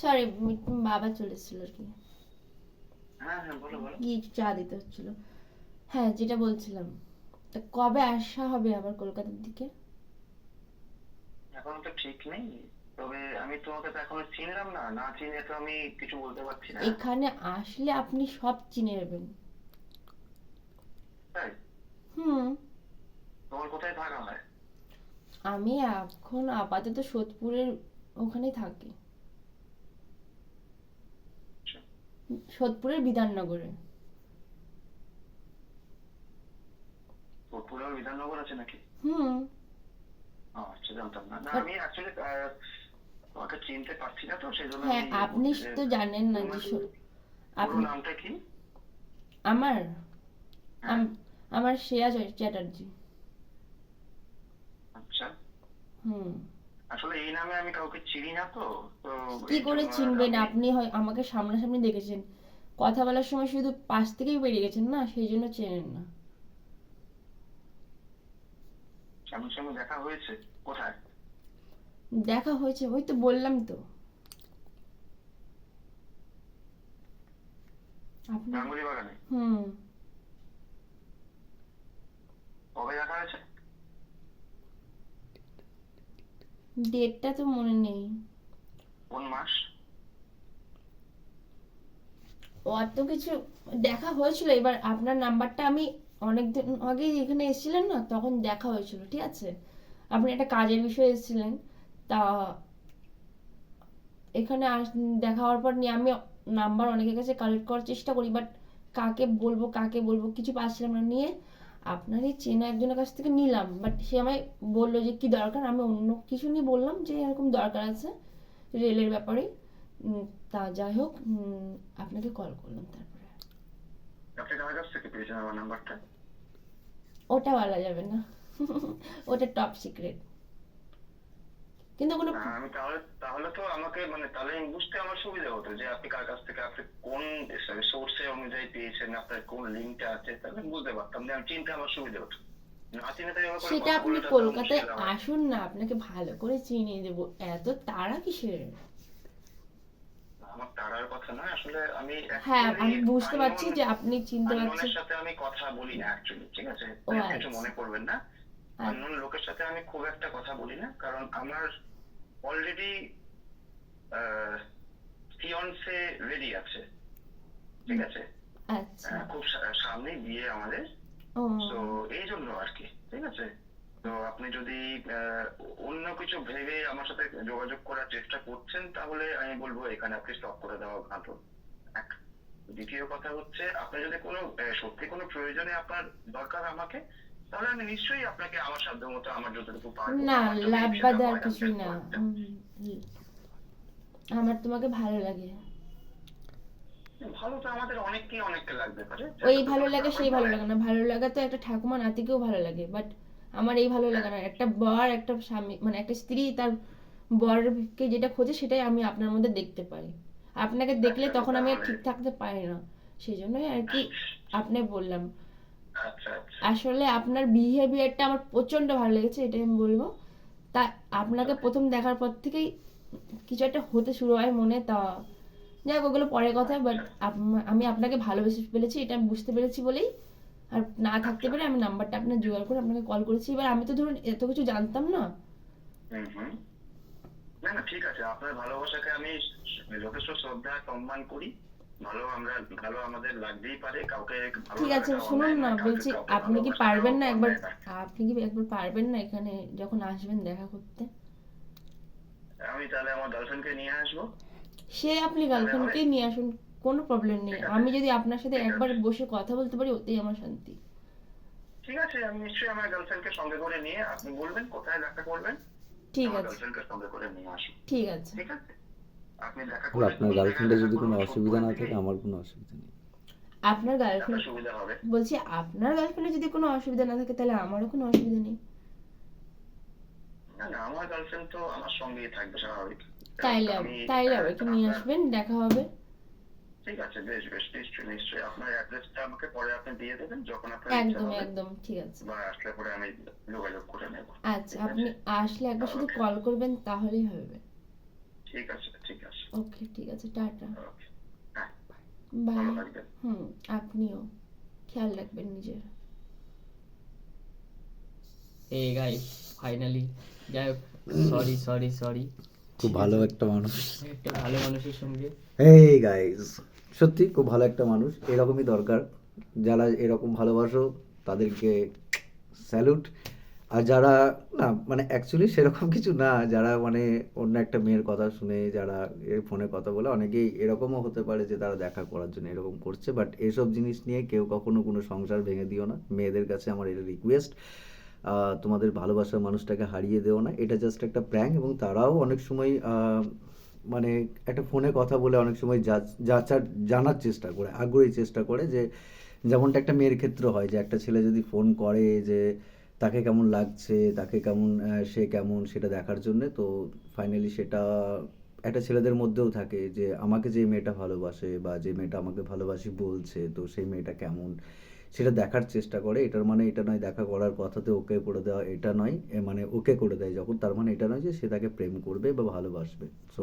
Sorry বাবা চলে এসেছিল আর কি। হ্যাঁ হ্যাঁ একটু চা দিতে হচ্ছিল। হ্যাঁ যেটা বলছিলাম। তা কবে আসা হবে আবার কলকাতার দিকে? এখন তো ঠিক নেই। তবে আমি তোমাকে তো এখনও চিনলাম না। না চিনে তো আমি কিছু বলতে পারছি না। এখানে আসলে আপনি সব চিনে নেবেন। হুম। তোমার কোথায় থাকা হয়? আমি এখন আপাতত সোদপুরের ওখানেই থাকি আচ্ছা। সোদপুরের বিধাননগরে। পুরো বিধাননগর আছে নাকি? হুম। আচ্ছা জানতাম না। না আমি অ্যাকচুয়ালি তোমাকে চিনতে পারছি না তো সেই জন্য হ্যাঁ আপনি তো জানেন না যে আপনি নামটা কি? আমার? হ্যাঁ, আম- আমার শ্রেয়া চ্যাট- চ্যাটার্জি। আচ্ছা। হুম। আসলে এই নামে আমি কাউকে চিনি না তো কি করে চিনবেন আপনি হয় আমাকে সামনাসামনি দেখেছেন। কথা বলার সময় শুধু পাশ থেকেই বেরিয়ে গেছেন না সেই জন্য চেনেন না। সামনাসামনি দেখা হয়েছে? কোথায়? দেখা হয়েছে ওই তো বললাম তো। আপনি হুম। কবে দেখা হয়েছে? ডেটটা তো মনে নেই। কোন মাস? অত কিছু দেখা হয়েছিল। এবার আপনার নাম্বারটা আমি অনেকদিন আগে এখানে এসেছিলেন না তখন দেখা হয়েছিল ঠিক আছে? আপনি একটা কাজের বিষয়ে এসেছিলেন। তা এখানে আস- দেখা হওয়ার পর নিয়ে আমি নাম্বার অনেকের কাছে কালেক্ট করার চেষ্টা করি বাট কাকে বলব কাকে বলব কিছু পাচ্ছিলাম না। নিয়ে আপনারই চেনা একজনের কাছ থেকে নিলাম বাট সে আমায় বলল যে কি দরকার? আমি অন্য কিছু নিয়ে বললাম যে এরকম দরকার আছে রেলের ব্যাপারে। তা যাই হোক আপনাকে কল করলাম তারপরে। আপনি কার কাছ থেকে পেয়েছেন আমার নাম্বারটা ওটা বলা যাবে না। ওটা টপ সিক্রেট কিন্তু কোনো না, আমি তাহলে তাহলে তো আমাকে মানে তাহলে বুঝতে আমার সুবিধা হতো যে আপনি কার কাছ থেকে আপনি কোন সোর্সে অনুযায়ী পেয়েছেন আপনার কোন লিঙ্কটা আছে তাহলে বুঝতে পারতাম যে আমি চিনতে আমার সুবিধা হতো। সেটা আপনি কলকাতায় আসুন না আপনাকে ভালো করে চিনিয়ে দেবো। এত তাড়া কিসের? আমার তারার কথা না আসলে আমি হ্যাঁ আমি বুঝতে পারছি যে আপনি চিনতে পারছেন। সাথে আমি কথা বলি না অ্যাকচুয়ালি ঠিক আছে? কিছু আচ্ছা। মনে করবেন না। আচ্ছা। অন্য লোকের সাথে আমি খুব একটা কথা বলি না কারণ আমার অলরেডি ফিয়ন্সে রেডি আছে। ঠিক আছে? আচ্ছা। খুব সা- সামনেই বিয়ে আমাদের। তো এই জন্য আর কি ঠিক আছে? তো আপনি যদি আহ, অন্য কিছু ভেবে আমার সাথে যোগাযোগ করার চেষ্টা করছেন তাহলে আমি বলব এখানে আপনি স্টপ করে দেওয়া ভালো এক দ্বিতীয় কথা হচ্ছে আপনি যদি কোনো আহ, সত্যি কোনো প্রয়োজনে আপনার দরকার আমাকে তাহলে আমি নিশ্চয়ই আপনাকে আমার সাধ্য মতো আমার যতটুকু পারব না লাভ বাদে আর কিছুই না। আমার তোমাকে ভালো লাগে। ভালো তো আমাদের অনেককেই অনেককে লাগতে পারে ওই ভালো লাগে সেই ভালো লাগে না। ভালো লাগা তো একটা ঠাকুমা নাতিকেও ভালো লাগে বাট আমার এই ভালো লাগে না। একটা বর একটা স্বামী মানে একটা স্ত্রী তার বরকে যেটা খোঁজে সেটাই আমি আপনার মধ্যে দেখতে পাই। আপনাকে দেখলে আচ্ছা, তখন আমি আর ঠিক থাকতে পারি না। সেই জন্যই আর কি আপনি বললাম। আসলে আপনার বিহেভিয়ারটা আমার প্রচণ্ড ভালো লেগেছে এটাই আমি বলব। তা আপনাকে প্রথম দেখার পর থেকেই কিছু একটা হতে শুরু হয় মনে তা যাই হোক ওগুলো পরের কথা বাট আমি আপনাকে ভালোবেসে ফেলেছি এটা আমি বুঝতে পেরেছি বলেই। আর না থাকতে পারে আমি নাম্বারটা আপনার জোগাড় করে আপনাকে কল করেছি। এবার আমি তো ধরুন এত কিছু জানতাম না। না না ঠিক আছে। আপনার ভালোবাসাকে আমি যথেষ্ট শ্রদ্ধা সম্মান করি। ভালো আমরা ভালো আমাদের লাগতেই পারে কাউকে ঠিক আছে শুনুন না বলছি আপনি কি পারবেন না একবার আপনি কি একবার পারবেন না এখানে যখন আসবেন দেখা করতে? আমি তাহলে আমার গার্লফ্রেন্ডকে নিয়ে আসব। সে আপনি গার্লফ্রেন্ডকে নিয়ে আসুন কোনো প্রবলেম নেই। আমি যদি আপনার সাথে একবার বসে কথা বলতে পারি ওতেই আমার শান্তি। ঠিক আছে আমি নিশ্চয়ই আমার গার্লফ্রেন্ডকে সঙ্গে করে নিয়ে আপনি বলবেন কোথায় দেখা করবেন ঠিক আছে। গার্লফ্রেন্ডকে সঙ্গে করে নিয়ে আসুন। ঠিক আছে। ঠিক আছে? আর আপনার গার্লফ্রেন্ডের যদি কোনো অসুবিধা না থাকে আমার কোনো অসুবিধা নেই। আপনার গার্লফ্রেন্ড বলছি আপনার গার্লফ্রেন্ডের যদি কোনো অসুবিধা না থাকে তাহলে আমারও কোনো অসুবিধা নেই। না না আমার গার্লফ্রেন্ড তো আমার সঙ্গেই থাকবে স্বাভাবিক। তাইলে আমি- তাইলে হবে কি নিয়ে আসবেন দেখা হবে। ঠিক আছে বেশ বেশ নিশ্চয়ই নিশ্চয়ই। আপনার অ্যাড্রেসটা আমাকে পরে আপনি দিয়ে দেবেন যখন আপনার ইচ্ছা একদম হবে। একদম ঠিক আছে। বা আসলে পরে আমি যোগাযোগ করে নেব। আচ্ছা আপনি আসলে একবার শুধু কল করবেন তাহলেই হবে। ঠিক আছে ঠিক আছে। ওকে ঠিক আছে টাটা। বাই হুম আপনিও। খেয়াল রাখবেন নিজের। এই গাইস ফাইনালি যাই হোক সরি সরি সরি খুব ভালো একটা মানুষ। একটা ভালো মানুষের সঙ্গে। এই গাইস সত্যি খুব ভালো একটা মানুষ। এরকমই দরকার। যারা এরকম ভালোবাসো তাদেরকে স্যালুট আর যারা, না মানে অ্যাকচুয়ালি সেরকম কিছু না। যারা মানে অন্য একটা মেয়ের কথা শুনে, যারা এর ফোনে কথা বলে, অনেকেই এরকমও হতে পারে যে তারা দেখা করার জন্য এরকম করছে। বাট এসব জিনিস নিয়ে কেউ কখনো কোনো সংসার ভেঙে দিও না। মেয়েদের কাছে আমার এটা রিকোয়েস্ট তোমাদের ভালোবাসার মানুষটাকে হারিয়ে দেও না। এটা জাস্ট একটা প্র্যাঙ্ক এবং তারাও অনেক সময় মানে একটা ফোনে কথা বলে অনেক সময় যাচার, জানার চেষ্টা করে, আগ্রহী চেষ্টা করে যে, যেমনটা একটা মেয়ের ক্ষেত্র হয় যে একটা ছেলে যদি ফোন করে যে তাকে কেমন লাগছে, তাকে কেমন সে কেমন সেটা দেখার জন্যে তো ফাইনালি সেটা একটা ছেলেদের মধ্যেও থাকে যে আমাকে যে মেয়েটা ভালোবাসে বা যে মেয়েটা আমাকে ভালোবাসি বলছে, তো সেই মেয়েটা কেমন সেটা দেখার চেষ্টা করে। এটার মানে এটা নয় দেখা করার কথাতে ওকে করে দেওয়া, এটা নয় মানে ওকে করে দেয় যখন, তার মানে এটা নয় যে সে তাকে প্রেম করবে বা ভালোবাসবে। সো